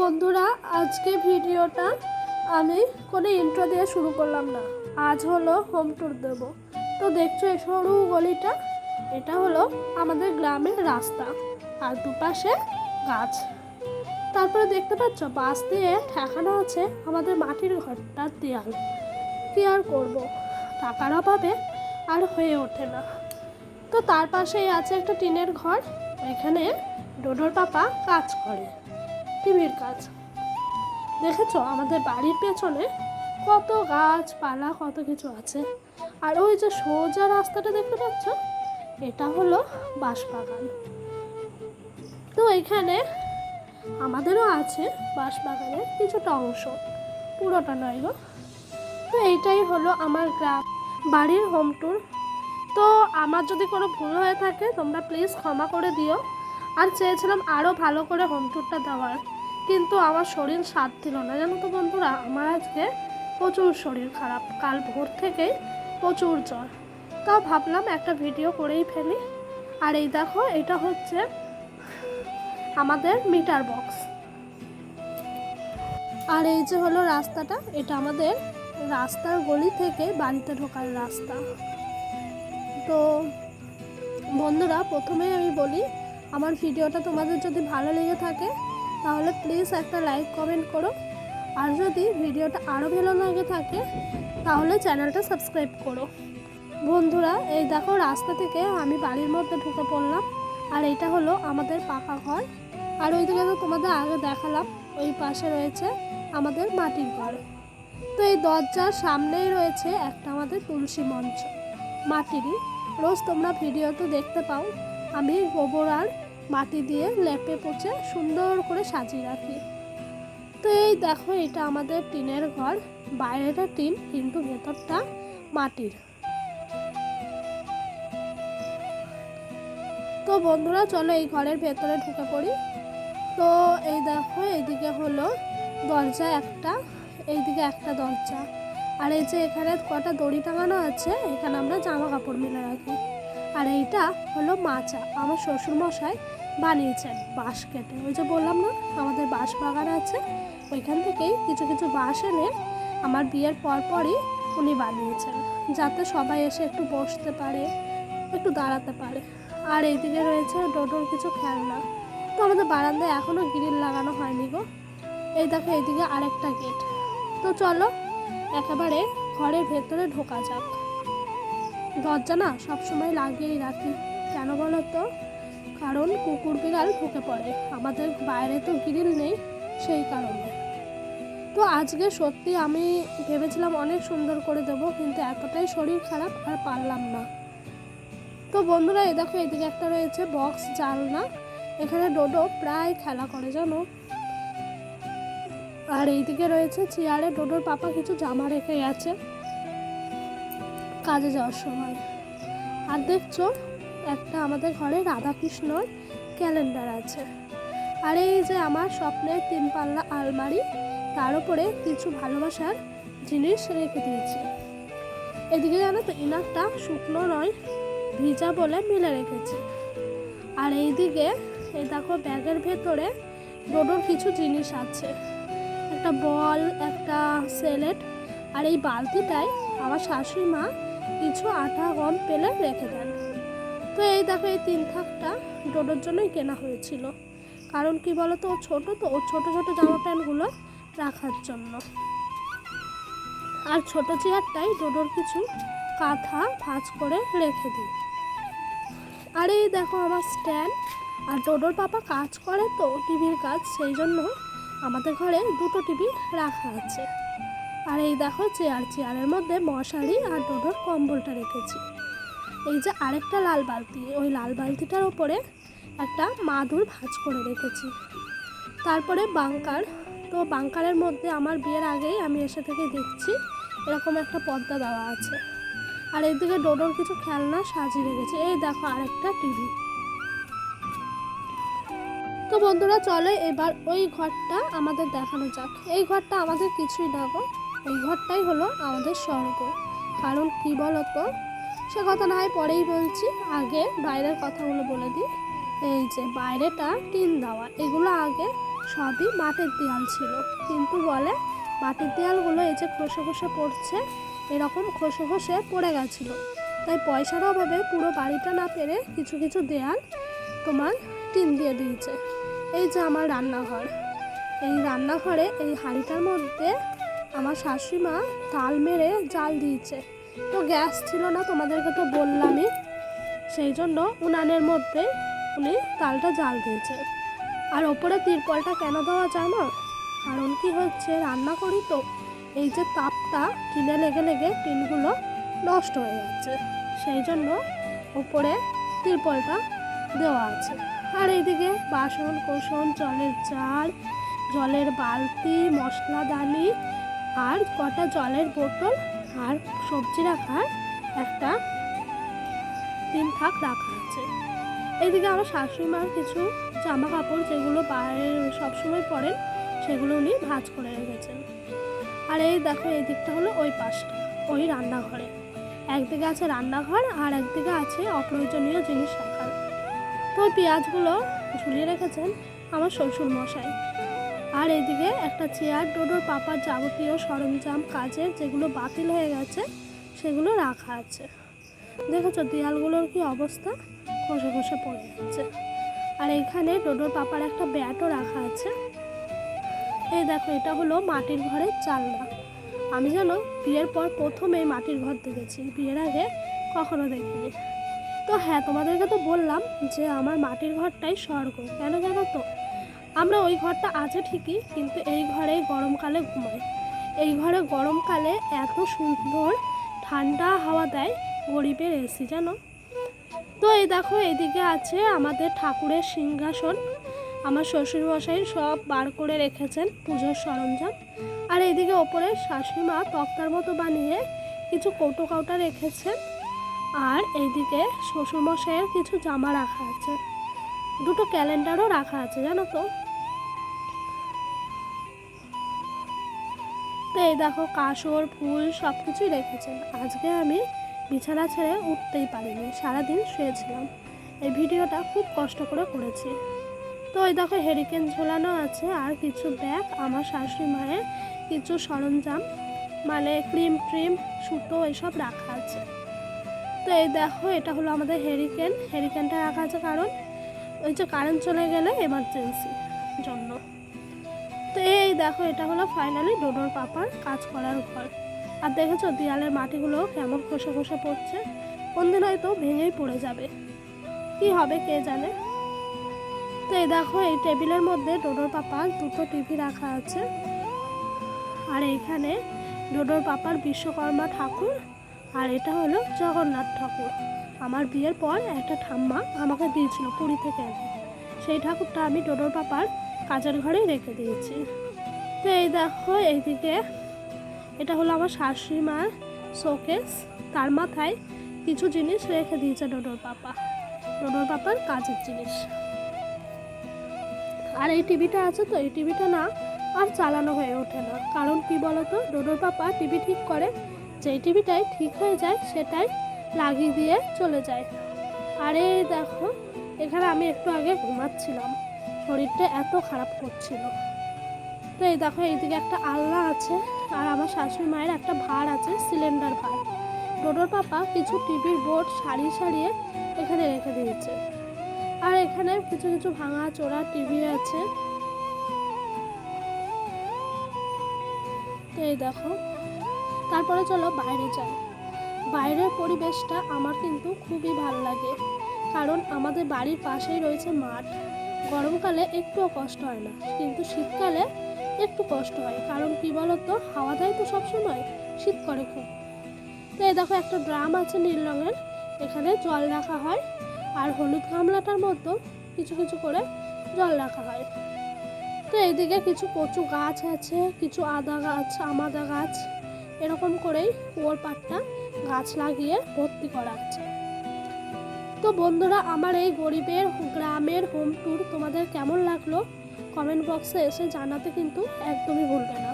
বন্ধুরা, আজকে ভিডিওটা আমি কোনো ইন্ট্রো দিয়ে শুরু করলাম না। আজ হলো হোম ট্যুর দেব। তো দেখছ এই সরু গলিটা, এটা হলো আমাদের গ্রামের রাস্তা। আর দুপাশে গাছ। তারপরে দেখতে পাচ্ছ বাস দিয়ে ঠেকানো আছে আমাদের মাটির ঘরটার দেয়াল। কি আর করব? টাকার অভাবে আর হয়ে ওঠে না। তো তার পাশেই আছে একটা টিনের ঘর। এখানে ডোডোর পাপা কাজ করে। টিভির কাজ। দেখেছ, আমাদের বাড়ির পেছনে কত গাছপালা, কত কিছু আছে। আর ওই যে সোজা রাস্তাটা দেখতে পাচ্ছ, এটা হলো বাঁশবাগান। তো এখানে আমাদেরও আছে বাঁশবাগানের কিছুটা অংশ, পুরোটা নয় গো। তো এইটাই হলো আমার গ্রাম, বাড়ির হোম ট্যুর তো আমার যদি কোনো ভুল হয়ে থাকে, তোমরা প্লিজ ক্ষমা করে দিও। আর চেয়েছিলাম আরও ভালো করে হোম ট্যুরটা দেওয়ার। কিন্তু আমার শরীর সাথ দিল না। জানো তো বন্ধুরা, আমার আজকে প্রচুর শরীর খারাপ। কাল ভোর থেকেই প্রচুর জ্বর। তাও ভাবলাম একটা ভিডিও করেই ফেলি। আর এই দেখো, এটা হচ্ছে আমাদের মিটার বক্স আর এই যে হলো রাস্তাটা, এটা আমাদের রাস্তার গলি থেকে বাড়িতে ঢোকার রাস্তা। তো বন্ধুরা, প্রথমেই আমি বলি, আমার ভিডিওটা তোমাদের যদি ভালো লেগে থাকে তাহলে প্লিজ একটা লাইক কমেন্ট করো। আর যদি ভিডিওটা আরও ভালো লাগে থাকে, তাহলে চ্যানেলটা সাবস্ক্রাইব করো। বন্ধুরা, এই দেখো রাস্তা থেকে আমি বাড়ির মধ্যে ঢুকে পড়লাম, আর এটা হলো আমাদের পাকা ঘর। আর ওই দিকে তো তোমাদের আগে দেখালাম, ওই পাশে রয়েছে আমাদের মাটির ঘর। তো এই দরজার সামনেই রয়েছে একটা আমাদের তুলসী মঞ্চ, মাটিরই। রোজ তোমরা ভিডিও তো দেখতে পাও, আমি গোবর আর মাটি দিয়ে লেপে পচে সুন্দর করে সাজিয়ে রাখি। তো এই দেখো, এটা আমাদের টিনের ঘর। বাইরেটা টিন, কিন্তু ভেতরটা মাটির। তো বন্ধুরা, চলো এই ঘরের ভেতরে ঢুকে পড়ি। তো এই দেখো, এইদিকে হলো দরজা একটা, এইদিকে একটা দরজা। আর এই যে এখানে কটা দড়ি টাঙানো আছে, এখানে আমরা জামা কাপড় মেলে রাখি। আর এইটা হলো মাচা, আমার শ্বশুর মশাই বানিয়েছেন বাঁশ কেটে। ওই যে বললাম না, আমাদের বাঁশ বাগান আছে, ওইখান থেকেই কিছু কিছু বাঁশ এনে আমার বিয়ের পর পরই উনি বানিয়েছেন, যাতে সবাই এসে একটু বসতে পারে, একটু দাঁড়াতে পারে। আর এইদিকে রয়েছে ডোডোর কিছু খেলনা। তো আমাদের বারান্দায় এখনও গ্রিল লাগানো হয়নি গো। এই দেখো, এইদিকে আরেকটা গেট। তো চলো, একেবারে ঘরের ভেতরে ঢোকা যাক। দরজা না সবসময় লাগিয়েই রাখি। কেন বলো তো? কারণ কুকুর বিড়াল ঢুকে পড়ে। আমাদের বাইরে তো গ্রিল নেই সেই কারণে। তো আজকে সত্যি আমি ভেবেছিলাম অনেক সুন্দর করে দেব, কিন্তু এতটাই শরীর খারাপ আর পারলাম না। তো বন্ধুরা এ দেখো, এদিকে একটা রয়েছে বক্স জালনা। এখানে ডোডো প্রায় খেলা করে, জানো? আর এইদিকে রয়েছে চেয়ারে ডোডোর পাপা কিছু জামা রেখে গেছে কাজে যাওয়ার সময়। আর দেখছ একটা আমাদের ঘরে রাধাকৃষ্ণর ক্যালেন্ডার আছে। আর এই যে আমার স্বপ্নের তিন পাল্লা আলমারি, তার উপরে কিছু ভালোবাসার জিনিস রেখে দিয়েছি। এদিকে জানো তো, ইনারটা শুকনো নয়, ভিজা বলে মিলে রেখেছি। আর এইদিকে, এই দেখো ব্যাগের ভেতরে ডোডোর কিছু জিনিস আছে। একটা বল, একটা সেলেট, আর এই বালতিটায় আমার শাশুড়ি মা কিছু আটা গম পেলে রেখে দেন। তো এই দেখো এই তিন থাকটা ডোডোর জন্যই কেনা হয়েছিল। কারণ কি বলতো, ও ছোটো তো, ও ছোটো ছোটো জামা প্যান্টগুলো রাখার জন্য। আর ছোট চেয়ারটাই ডোডোর কিছু কাঁথা ভাঁজ করে রেখে দিই। আর এই দেখো আমার স্ট্যান্ড, আর ডোডোর পাপা কাজ করে তো টিভির কাজ, সেই জন্য আমাদের ঘরে দুটো টিভি রাখা আছে। আর এই দেখো চেয়ার, চেয়ারের মধ্যে মশারি আর ডোডোর কম্বলটা রেখেছি। এই যে আরেকটা লাল বালতি, ওই লাল বালতিটার ওপরে একটা মাদুর ভাঁজ করে রেখেছি। তারপরে বাংকার, তো বাংকারের মধ্যে আমার বিয়ের আগেই আমি এসে থেকে দেখছি, এরকম একটা পর্দা দেওয়া আছে। আর এইদিকে ডোডোর কিছু খেলনা সাজিয়ে রেখেছি। এই দেখো আরেকটা টিভি। তো বন্ধুরা, চলে এবার ওই ঘরটা আমাদের দেখানো যাক। এই ঘরটা আমাদের কিছুই না গো, এই ঘরটাই হলো আমাদের স্বর্গ। কারণ কি বলতো সে কথা না হয় পরেই বলছি, আগে বাইরের কথাগুলো বলে দিই। এই যে বাইরেটা টিন দেওয়া, এগুলো আগে সবই মাটির দেয়াল ছিল। কিন্তু বলে মাটির দেয়ালগুলো এই যে খসে খসে পড়ছে, এরকম খসে খসে পড়ে গেছিল। তাই পয়সার অভাবে পুরো বাড়িটা না পেরে কিছু কিছু দেয়াল তোমার টিন দিয়ে দিয়েছে। এই যে আমার রান্নাঘর। এই রান্নাঘরে এই হাঁড়িটার মধ্যে আমার শাশুড়ি মা তাল মেরে জাল দিয়েছে। তো গ্যাস ছিল না, তোমাদেরকে তো বললামই। সেই জন্য উনানের মধ্যে উনি তালটা জাল দিয়েছে। আর ওপরে তিরপলটা কেন দেওয়া যায় না? কারণ কি হচ্ছে, রান্না করি তো, এই যে তাপটা টিনে লেগে লেগে টিনগুলো নষ্ট হয়ে যাচ্ছে। সেই জন্য ওপরে তিরপলটা দেওয়া আছে। আর এইদিকে বাসন কোসন, জলের জার, জলের বালতি, মশলাদানি আর কটা জলের বোতল আর সবজি রাখার একটা তিন থাক রাখা আছে। এইদিকে আমার শাশুড়ি মার কিছু জামা কাপড় যেগুলো বাইরে সবসময় পরেন, সেগুলো উনি ভাঁজ করে রেখেছেন। আর এই দেখো, এই দিকটা হলো ওই পাশটা, ওই রান্নাঘরে। একদিকে আছে রান্নাঘর আর একদিকে আছে অপ্রয়োজনীয় জিনিস রাখার। তো পেঁয়াজগুলো ঝুলিয়ে রেখেছেন আমার শ্বশুর মশাই আর এদিকে একটা চেয়ার, ডোডোর পাপার যাবতীয় সরঞ্জাম, কাজের যেগুলো বাতিল হয়ে গেছে, সেগুলো রাখা আছে। দেখেছ দেয়ালগুলোর কি অবস্থা? খসে খসে পড়ে যাচ্ছে। আর এখানে ডোডোর পাপার একটা ব্যাটও রাখা আছে। এই দেখো, এটা হলো মাটির ঘরের চালনা। আমি যেন বিয়ের পর প্রথম এই মাটির ঘর দেখেছি। বিয়ের আগে কখনো দেখিনি। তো হ্যাঁ তোমাদেরকে তো বললাম যে আমার মাটির ঘরটাই স্বর্গ। কেন জানো তো? আমরা ওই ঘরটা আছে ঠিকই, কিন্তু এই ঘরে গরমকালে ঘুমাই। এই ঘরে গরমকালে এত সুন্দর ঠান্ডা হাওয়া দেয় গরিবের এসি, জানো? তো এই দেখো এদিকে আছে আমাদের ঠাকুরের সিংহাসন। আমার শ্বশুরমশাই সব বার করে রেখেছেন পুজোর সরঞ্জাম। আর এইদিকে ওপরে শাশুড়ি মা তক্তার মতো বানিয়ে কিছু কৌটো কাউটা রেখেছেন। আর এইদিকে শ্বশুরমশাইয়ের কিছু জামা রাখা আছে। দুটো ক্যালেন্ডারও রাখা আছে, জানো তো? তো এই দেখো কাসর ফুল সব কিছুই রেখেছেন। আজকে আমি বিছানা ছেড়ে উঠতেই পারিনি, সারাদিন শুয়েছিলাম। এই ভিডিওটা খুব কষ্ট করে করেছি। তো ওই দেখো হেরিকেন ঝোলানো আছে, আর কিছু ব্যাগ আমার শাশুড়ি মায়ের কিছু সরঞ্জাম মানে ক্রিম ট্রিম সুতো, এসব রাখা আছে। তো এই দেখো, এটা হলো আমাদের হেরিকেন হেরিকেনটা রাখা আছে কারণ, ওই যে কারেন্ট চলে গেলে এমার্জেন্সি জন্য। তো এই দেখো, এটা হলো ফাইনালি ডোডোর পাপার কাজ করার ঘর। আর দেখেছ, দেয়ালের মাটিগুলো কেমন খসে খসে পড়ছে? কোনদিন হয়তো ভেঙেই পড়ে যাবে। কি হবে কে জানে? তো এই দেখো, এই টেবিলের মধ্যে ডোডোর পাপার দুটো টিভি রাখা আছে। আর এইখানে ডোডোর পাপার বিশ্বকর্মা ঠাকুর, আর এটা হলো জগন্নাথ ঠাকুর। আমার বিয়ের পর একটা ঠাম্মা আমাকে দিয়েছিল পুরী থেকে। সেই ঠাকুরটা আমি ডোডোর পাপার কাজের ঘরে রেখে দিয়েছি। তো এই দেখো, এইদিকে এটা হলো আমার শাশুড়ি মার শোকেস। তার মাথায় কিছু জিনিস রেখে দিয়েছে ডোডোর পাপা। ডোডোর পাপার কাজের জিনিস। আর এই টিভিটা আছে তো, এই টিভিটা না আর চালানো হয়ে ওঠে না। কারণ কি বলতো, ডোডোর পাপা টিভি ঠিক করে, যেই টিভিটাই ঠিক হয়ে যায় সেটাই লাগিয়ে দিয়ে চলে যায়। আরে দেখো, এখানে আমি একটু আগে ঘুমাচ্ছিলাম। শরীরটা এত খারাপ করছিল। তো এই দেখো, এইদিকে একটা আলনা আছে আর আমার শাশুড়ি মায়ের একটা ভার আছে, সিলিন্ডার ভার। ডোডোর পাপা কিছু টিভির বোর্ড সারিয়ে সারিয়ে এখানে রেখে দিয়েছে। আর এখানে কিছু কিছু ভাঙা চোরা টিভি আছে। তো এই দেখো, তারপরে চলো বাইরে যাই। বাইরের পরিবেশটা আমার কিন্তু খুবই ভালো লাগে, কারণ আমাদের বাড়ির পাশেই রয়েছে মাঠ। গরমকালে একটুও কষ্ট হয় না, কিন্তু শীতকালে একটু কষ্ট হয়। কারণ কি বলতো? হাওয়া দেয় তো সবসময়, শীত করে খুব। তো এই দেখো একটা ড্রাম আছে নীল রঙের, এখানে জল রাখা হয়, আর হলুদ গামলাটার মতো কিছু কিছু করে জল রাখা হয়। তো এইদিকে কিছু কচু গাছ আছে, কিছু আদা গাছ, আমাদা গাছ, এরকম করেই কুয়োর পাটটা গাছ লাগিয়ে ভর্তি করা আছে। তো বন্ধুরা, আমার এই গরিবের গ্রামের হোম ট্যুর তোমাদের কেমন লাগল? কমেন্ট বক্সে এসে জানাতে কিন্তু একদমই ভুলবে না।